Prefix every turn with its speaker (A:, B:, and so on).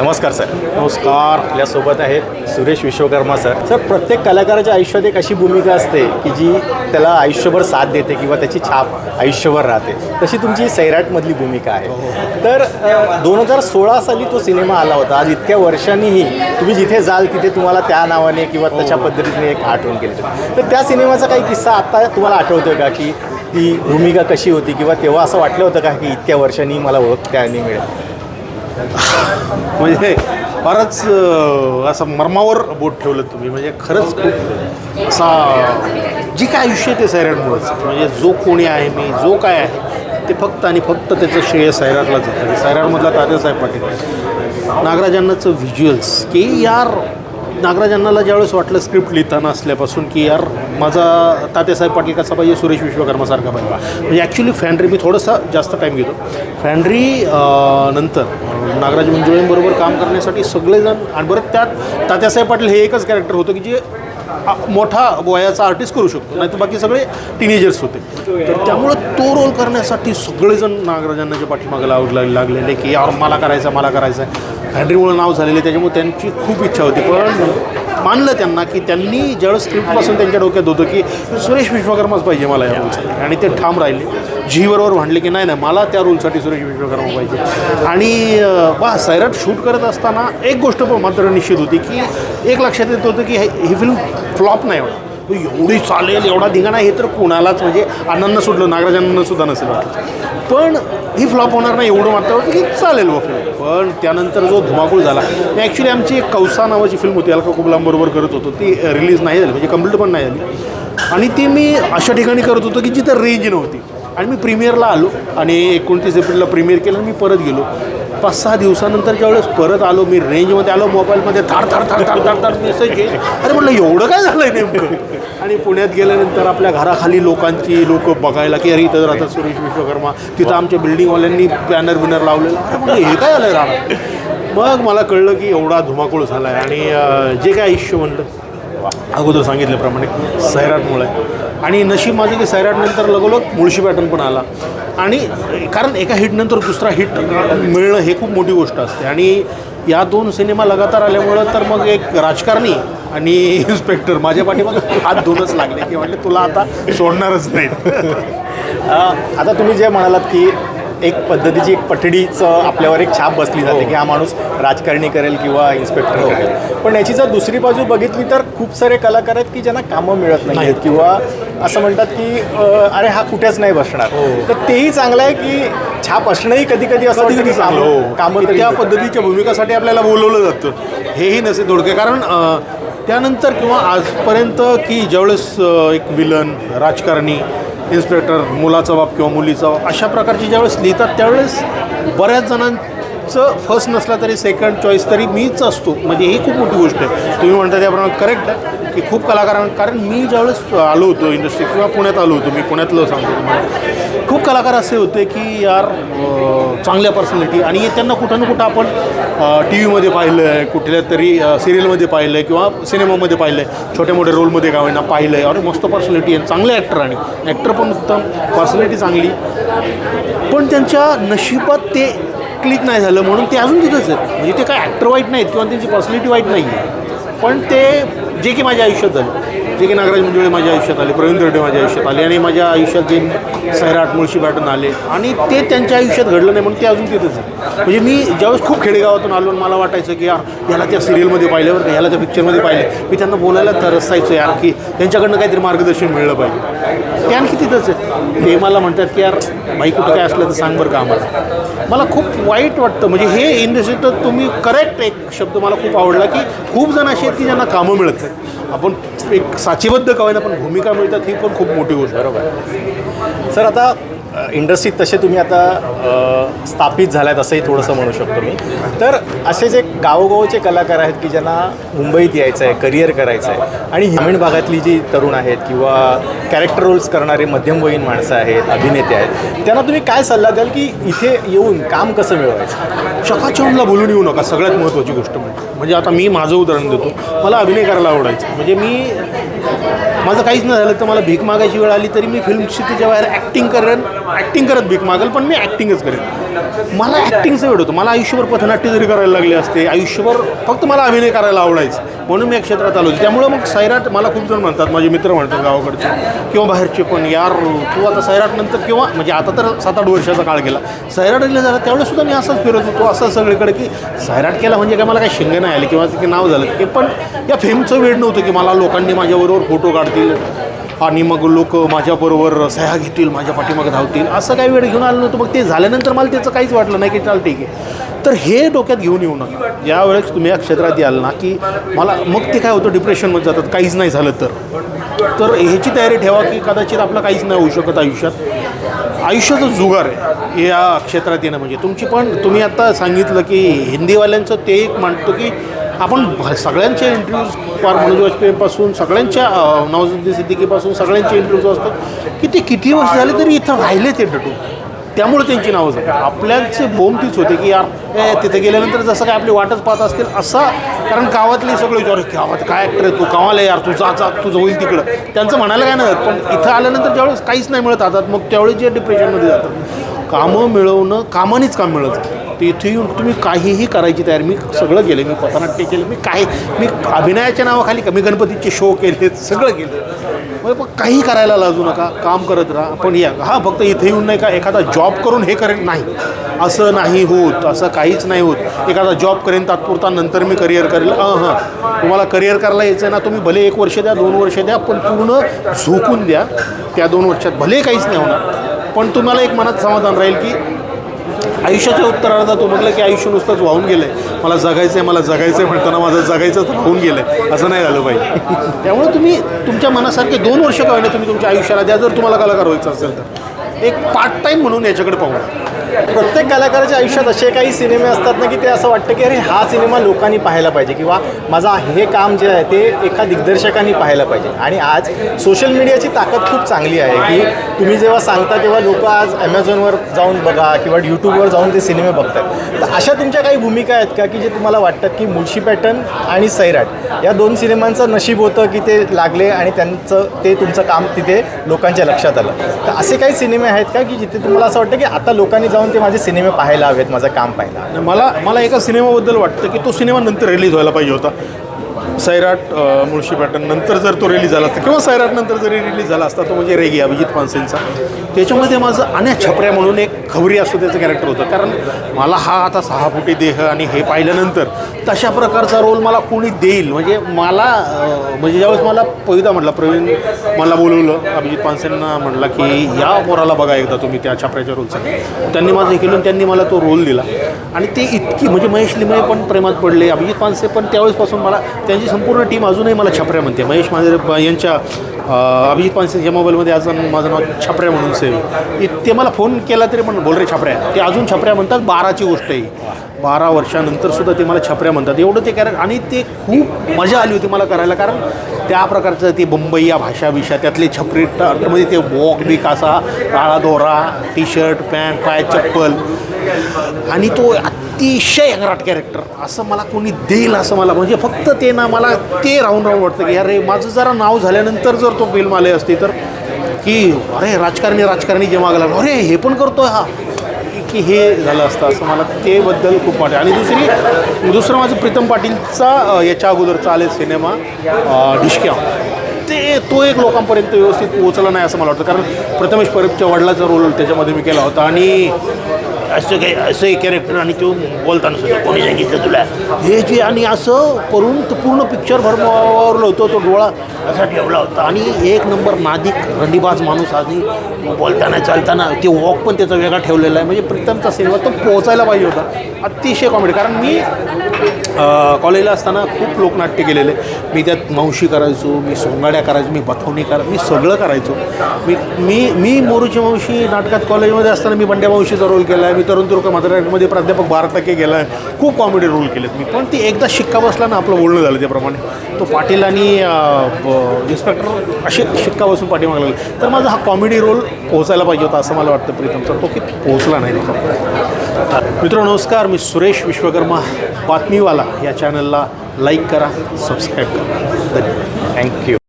A: नमस्कार सर.
B: नमस्कार.
A: आपल्यासोबत आहेत सुरेश विश्वकर्मा सर. सर प्रत्येक कलाकाराच्या आयुष्यात एक अशी भूमिका असते की जी त्याला आयुष्यभर साथ देते किंवा त्याची छाप आयुष्यभर राहते. तशी तुमची सैराटमधली भूमिका आहे. तर दोन हजार सोळा साली तो सिनेमा आला होता. आज इतक्या वर्षांनीही तुम्ही जिथे जाल तिथे तुम्हाला त्या नावाने किंवा तशा पद्धतीने एक आठवण केली. तर त्या सिनेमाचा काही किस्सा आत्ता तुम्हाला आठवतोय का की ती भूमिका कशी होती किंवा तेव्हा असं वाटलं होतं का की इतक्या वर्षांनी मला ओळख त्याने मिळेल?
B: म्हणजे फारच असं मर्मावर बोट ठेवलं तुम्ही. म्हणजे खरंच खूप असा जी काय आयुष्य आहे ते सैराटमुळंच म्हणजे जो कोणी आहे मी जो काय आहे ते फक्त आणि फक्त त्याचं श्रेय सैराटलाच जातं सैराटमधला तात्यासाहेब पाटील. नागराजांनाचं व्हिज्युअल्स की यार नागराजांनाला ज्यावेळेस वाटलं स्क्रिप्ट लिहिताना असल्यापासून की यार माझा तात्यासाहेब पाटील कसा पाहिजे सुरेश विश्वकर्मासारखा पाहिजे. म्हणजे ॲक्च्युली फॅन्ड्री मी थोडासा जास्त टाईम घेतो. फॅन्ड्री नंतर नागराज मंजुळेंबरोबर काम करण्यासाठी सगळेजण आणि बरं त्यात तात्यासाहेब पाटील हे एकच कॅरेक्टर होतं की जे मोठा वयाचा आर्टिस्ट करू शकतो. नाही तर बाकी सगळे टीनेजर्स होते. तर त्यामुळं तो रोल करण्यासाठी सगळेजण नागराजांनाच्या पाठीमागे लावू लाग- लागलेले की यार मला करायचं मला करायचं आहे फॅन्ड्रीमुळं नाव झालेले त्याच्यामुळे त्यांची खूप इच्छा होती. पण मानलं त्यांना की त्यांनी जड स्क्रिप्टपासून त्यांच्या डोक्यात होतं की सुरेश विश्वकर्माच पाहिजे मला या रोलसाठी आणि ते ठाम राहिले. झीबरोबर म्हणले की नाही नाही मला त्या रोलसाठी सुरेश विश्वकर्मा पाहिजे. आणि वा बा सैराट शूट करत असताना एक गोष्ट पण मात्र निश्चित होती की एक लक्षात येत होतं की हे- ही फिल्म फ्लॉप नाही होणार. एवढी चालेल एवढा धिंगाणा हे तर कोणालाच म्हणजे अण्णांना सुटलं नागराजांना सुद्धा नसेल पण ही फ्लॉप होणार नाही एवढं मात्र होतं की चालेल व फिल्म पण त्यानंतर जो धुमाकूळ झाला ॲक्च्युली आमची एक कौसा नावाची फिल्म होती अलका कुबलांबरोबर करत होतो. ती रिलीज नाही झाली म्हणजे कंप्लीट पण नाही झाली. आणि ती मी अशा ठिकाणी करत होतो की जिथं रेंज नव्हती. आणि मी प्रीमियरला आलो आणि एकोणतीस एप्रिलला प्रीमियर केलं आणि मी परत गेलो. पाच सहा दिवसानंतर ज्यावेळेस परत आलो मी रेंजमध्ये आलो मोबाईलमध्ये थार थार धार थार थार थार मेसेज येईल. अरे म्हटलं एवढं काय झालं आहे नेमकं? आणि पुण्यात गेल्यानंतर आपल्या घराखाली लोकांची लोक बघायला की अरे इथं राहतात सुरेश विश्वकर्मा. तिथं आमच्या बिल्डिंगवाल्यांनी बॅनर बिनर लावलेला. अरे म्हटलं हे काय आलं राहणार मग मला कळलं की एवढा धुमाकूळ झाला आहे आणि जे काय आयुष्य म्हणलं अगोदर सांगितल्याप्रमाणे सैराटमुळे आणि नशीब माझं की सैराटनंतर लगोलग मुळशी पॅटर्न पण आला. आणि कारण एका हिटनंतर दुसरा हिट मिळणं हे खूप मोठी गोष्ट असते. आणि या दोन सिनेमा लगातार आल्यामुळं तर मग एक राजकारणी आणि इन्स्पेक्टर माझ्या पाठीमागे हात दोनच लागले की म्हटले तुला आता सोडणारच नाहीत.
A: आता तुम्ही जे म्हणालात की एक पद्धतीची एक पठडीचं आपल्यावर एक छाप बसली जाते की हा माणूस राजकारणी करेल किंवा इन्स्पेक्टर करेल. पण याची जर दुसरी बाजू बघितली तर खूप सारे कलाकार आहेत की ज्यांना कामं मिळत नाही आहेत किंवा असं म्हणतात की अरे हा कुठेच नाही बसणार. तर तेही चांगलं आहे की छाप असणंही कधी कधी असं वाटतं की कामं
B: हो त्या पद्धतीच्या भूमिकासाठी आपल्याला बोलवलं जातं. हेही नसे थोडके कारण त्यानंतर किंवा आजपर्यंत की ज्यावेळेस एक विलन राजकारणी इन्स्पेक्टर मुलाचा बाप किंवा मुलीचा बाप अशा प्रकारचे ज्यावेळेस लिहितात त्यावेळेस बऱ्याच जणांचं फर्स्ट नसला तरी सेकंड चॉईस तरी मीच असतो. म्हणजे ही खूप मोठी गोष्ट आहे. तुम्ही म्हणता त्याप्रमाणे करेक्ट आहे. की खूप कलाकारां कारण मी ज्यावेळेस आलो होतो इंडस्ट्री किंवा पुण्यात आलो होतो मी पुण्यातलं सांगतो तुम्हाला. खूप कलाकार असे होते की यार चांगल्या पर्सनॅलिटी आणि त्यांना कुठं ना कुठं आपण टी व्हीमध्ये पाहिलं आहे कुठल्या तरी सिरियलमध्ये पाहिलं आहे किंवा सिनेमामध्ये पाहिलं आहे छोट्या मोठ्या रोलमध्ये गावांना पाहिलं आहे अरे मस्त पर्सनॅलिटी आहे. चांगले ॲक्टर आणि. ॲक्टर पण उत्तम. पर्सनॅलिटी चांगली. पण त्यांच्या नशिबात ते क्लिक नाही झालं म्हणून ते अजून तिथंच आहेत. म्हणजे ते काय ॲक्टर वाईट नाहीत किंवा त्यांची पर्सनॅलिटी वाईट नाही आहे पण ते जे की माझ्या आयुष्यात झालं. जे की नागराज मंजुळे माझ्या आयुष्यात आले प्रवीण दर्डे माझ्या आयुष्यात आले आणि माझ्या आयुष्यात जे सैराट मुळशी बॅटन आले आणि ते त्यांच्या आयुष्यात घडलं नाही म्हणून ते अजून तिथंच आहे म्हणजे मी ज्यावेळेस खूप खेडेगावातून आलो मला वाटायचं की यार याला त्या सिरियलमध्ये पाहिलं बरं का याला त्या पिक्चरमध्ये पाहिलं. मी त्यांना बोलायला तरसायचो यार की त्यांच्याकडनं काहीतरी मार्गदर्शन मिळलं पाहिजे. ते आणखी तिथंच आहे ते मला म्हणतात की यार बाई कुठं काय असलं तर सांग बरं का आम्हाला. मला खूप वाईट वाटतं. म्हणजे हे इंडस्ट्रीत तुम्ही करेक्ट एक शब्द मला खूप आवडला की खूप जण असे आहेत की ज्यांना कामं मिळत आहेत. आपण एक साचीबद्ध कवायना पण भूमिका मिळतात ही पण खूप मोठी गोष्ट आहे.
A: बरोबर सर आता इंडस्ट्रीत तसे तुम्ही आता स्थापित झाल्यात असंही थोडंसं म्हणू शकतो मी. तर असे जे गावोगावचे कलाकार आहेत की ज्यांना मुंबईत यायचं आहे करिअर करायचं आहे आणि ग्रामीण भागातली जी तरुण आहेत किंवा कॅरेक्टर रोल्स करणारे मध्यमवयीन माणसं आहेत अभिनेते आहेत त्यांना तुम्ही काय सल्ला द्याल की इथे येऊन काम कसं मिळवायचं?
B: चकाचौंधला बोलून येऊ नका सगळ्यात महत्त्वाची गोष्ट म्हणजे. म्हणजे आता मी माझं उदाहरण देतो. मला अभिनय करायला आवडायचं. म्हणजे मी माझं काहीच नाही झालं तर मला भीक मागायची वेळ आली तरी मी फिल्म सिटीच्या बाहेर ॲक्टिंग करेन. ॲक्टिंग करत भीक मागल पण मी ॲक्टिंगच करेन. मला ॲक्टिंगचं वेळ होतं. मला आयुष्यभर पथनाट्य जरी करायला लागले असते आयुष्यभर फक्त मला अभिनय करायला आवडायचं. म्हणून मी या क्षेत्रात आलो होतो. त्यामुळं मग सैराट मला खूप जण म्हणतात माझे मित्र म्हणतात गावाकडचे किंवा बाहेरचे पण यार तू आता सैराट नंतर किंवा म्हणजे आता तर सात आठ वर्षाचा काळ गेला. सैराट दिलं झाला त्यावेळेस सुद्धा मी असंच फिरत होतो असं सगळीकडे की सैराट केला म्हणजे काय मला काही शिंग नाही आले किंवा ते नाव झालं. की पण या फेमचं वेळ नव्हतं की मला लोकांनी माझ्याबरोबर फोटो काढतील आणि मग लोक माझ्याबरोबर सह्या घेतील माझ्या पाठीमागे धावतील. असं काही वेळ घेऊन आलं नव्हतं. मग ते झाल्यानंतर मला त्याचं काहीच वाटलं नाही की चाल ठीक आहे. तर हे डोक्यात घेऊन येऊ नका. यावेळेस तुम्ही या क्षेत्रात याल ना की मला मग ते काय होतं डिप्रेशनमध्ये जातात. काहीच नाही झालं तर. तर ह्याची तयारी ठेवा की कदाचित आपलं काहीच नाही होऊ शकत आयुष्यात. आयुष्याचं जुगार आहे या क्षेत्रात येणं म्हणजे. तुमची पण तुम्ही आता सांगितलं की हिंदीवाल्यांचं ते एक मांडतो की आपण भ- सगळ्यांचे इंटरव्ह्यूज फार मनोज वाजपेयीपासून सगळ्यांच्या नवाजुद्दीन सिद्दीकीपासून सगळ्यांचे इंटरव्ह्यूज असतात. की ते किती वर्ष झाले तरी इथं राहिले ते डटून त्यामुळे त्यांची नावं झाली. आपल्याचे बोम तीच होते की यार तिथे गेल्यानंतर जसं काय आपली वाटच पाहत असतील असा कारण गावातले सगळे विचार गावात काय ॲक्टर आहे तू? गावाला यार तू जा जा तुझं होईल तिकडं. त्यांचं म्हणायला काय नाही पण इथं आल्यानंतर ज्यावेळेस काहीच नाही मिळत हातात मग त्यावेळेस जे डिप्रेशनमध्ये जातात. कामं मिळवणं कामानेच काम मिळत जातं. तर इथे येऊन तुम्ही काहीही करायची तयारी. मी सगळं केलं. मी पथनाट्य केलं. मी काय मी अभिनयाच्या नावाखाली का मी गणपतीचे शो केले. सगळं केलं. मग मग काही करायला लाजू नका. काम करत राहा. पण या हा फक्त इथे येऊन नाही का एखादा जॉब करून हे करेन. नाही. असं नाही होत. असं काहीच नाही होत. एखादा जॉब करेन तात्पुरता नंतर मी करिअर करेल. हां. तुम्हाला करिअर करायला यायचं आहे ना तुम्ही भले एक वर्ष द्या दोन वर्ष द्या पण पूर्ण झोकून द्या. त्या दोन वर्षात भले काहीच नाही होणार. पण तुम्हाला एक मनात समाधान राहील की आयुष्याच्या उत्तरार्धात तो म्हटलं की आयुष्य नुसतंच वाहून गेलं आहे मला जगायचं आहे मला जगायचं आहे म्हणताना माझं जगायचंच राहून गेलं आहे असं नाही झालं पाहिजे त्यामुळे तुम्ही तुमच्या मनासारखे दोन वर्ष का तुम्ही तुमच्या आयुष्याला द्या जर तुम्हाला कलाकार व्हायचं असेल तर. एक पार्ट टाईम म्हणून याच्याकडे पाहू.
A: प्रत्येक कलाकाराच्या आयुष्यात असे काही सिनेमे असतात ना की ते असं वाटतं की अरे हा सिनेमा लोकांनी पाहायला पाहिजे किंवा माझा हे काम जे आहे ते एका दिग्दर्शकांनी पाहायला पाहिजे. आणि आज सोशल मीडियाची ताकद खूप चांगली आहे की तुम्ही जेव्हा सांगता तेव्हा लोक आज ॲमेझॉनवर जाऊन बघा किंवा यूट्यूबवर जाऊन ते सिनेमे बघतात. तर अशा तुमच्या काही भूमिका आहेत का की जे तुम्हाला वाटतात की मुळशी पॅटर्न आणि सैराट या दोन सिनेमांचं नशीब होतं की ते लागले आणि त्यांचं ते तुमचं काम तिथे लोकांच्या लक्षात आलं. तर असे काही सिनेमे आहेत का की जिथे तुम्हाला असं वाटतं की आता लोकांनी जाऊन ते माझे सिनेमे पाहायला हवेत माझं काम पाहायला
B: मला मला एका सिनेमाबद्दल वाटतं की तो सिनेमा नंतर रिलीज व्हायला पाहिजे होता. सैराट मुळशी पॅटर्न नंतर जर तो रिलीज झाला असता किंवा सैराट नंतर जरी रिलीज झाला असता तो म्हणजे रेगी अभिजित पानसेंचा. त्याच्यामध्ये माझं अन्या छपऱ्या म्हणून एक खबरी असतो त्याचं कॅरेक्टर होतं. कारण मला हा आता सहा फुटी देह आणि हे पाहिल्यानंतर तशा प्रकारचा रोल मला कोणी देईल. म्हणजे मला म्हणजे ज्यावेळेस मला पहिला म्हटलं प्रवीण मला बोलवलं अभिजित पानसेंना म्हटलं की या पोराला बघा एकदा तुम्ही त्या छपऱ्याच्या रोलसाठी त्यांनी माझं हे केलं त्यांनी मला तो रोल दिला. आणि ते इतकी म्हणजे महेश लिमये पण प्रेमात पडले अभिजित पानसे पण त्यावेळेसपासून मला माझी संपूर्ण टीम अजूनही मला छपऱ्या म्हणते. महेश मांजरे यांच्या अभिजित अभिजित या मोबाईलमध्ये अजून माझं नाव छपऱ्या म्हणून सेव्ह ते मला फोन केला तरी पण बोल रे छपऱ्या. ते अजून छपऱ्या म्हणतात बाराची गोष्ट आहे. बारा वर्षानंतर सुद्धा ते मला छपऱ्या म्हणतात. एवढं ते कारण आणि ते खूप मजा आली होती मला करायला. कारण त्या प्रकारचं ते बंबई या भाषा बिषा त्यातले छपरी मध्ये म्हणजे ते वॉक बिक असा काळा दोरा टी शर्ट पॅन्ट पाय चप्पल. आणि तो अतिशय अंगराट कॅरेक्टर असं मला कोणी देईल असं मला म्हणजे फक्त ते ना मला ते राहून राहून वाटतं की अरे माझं जरा नाव झाल्यानंतर जर तो फिल्म आले असते तर की अरे राजकारणी राजकारणी जे मागं लागलो अरे हे पण करतो हा. की हे झालं असतं असं मला तेबद्दल खूप वाटतं. आणि दुसरी दुसरं माझं प्रीतम पाटीलचा याच्या अगोदरचा आले सिनेमा डिशक्या. ते तो एक लोकांपर्यंत व्यवस्थित पोहोचला नाही असं मला वाटतं. कारण प्रथमेश परबच्या वडिलाचा रोल त्याच्यामध्ये मी केला होता. आणि असं काही असं एक कॅरेक्टर आणि तो बोलताना सुद्धा कोणी सांगितलं तुला? हे जे आणि असं करून तो पूर्ण पिक्चर भरमावरलं होतं. तो डोळा असा ठेवला होता. आणि एक नंबर नादिक रंडीबाज माणूस आधी बोलताना चालताना ते वॉक पण त्याचा वेगळा ठेवलेला आहे. म्हणजे प्रीतमचा सिनेमा तो पोहोचायला पाहिजे होता. अतिशय कॉमेडी कारण मी कॉलेजला असताना खूप लोकनाट्य केलेले. मी त्यात मावशी करायचो मी सोंगाड्या करायचो मी बथवणी करा मी सगळं करायचो. मी मी मी मोरूची मावशी नाटकात कॉलेजमध्ये असताना मी बंड्या मावशीचा रोल केला आहे मी तरुण तुरुका मराठीमध्ये प्राध्यापक बारा टक्के गेला आहे खूप कॉमेडी रोल केलेत मी. पण ती एकदा शिक्का बसला ना आपलं बोलणं झालं त्याप्रमाणे. तो पाटील आणि इन्स्पेक्टर असे शिक्का बसून पाठीमागला लागले. तर माझा हा कॉमेडी रोल पोहोचायला पाहिजे होता असं मला वाटतं प्रीतमचा. तो की पोहोचला नाही. मित्र नमस्कार. मी सुरेश विश्वकर्मा. बातमीवाला या चॅनलला लाईक करा सबस्क्राईब करा. धन्यवाद.
A: थँक्यू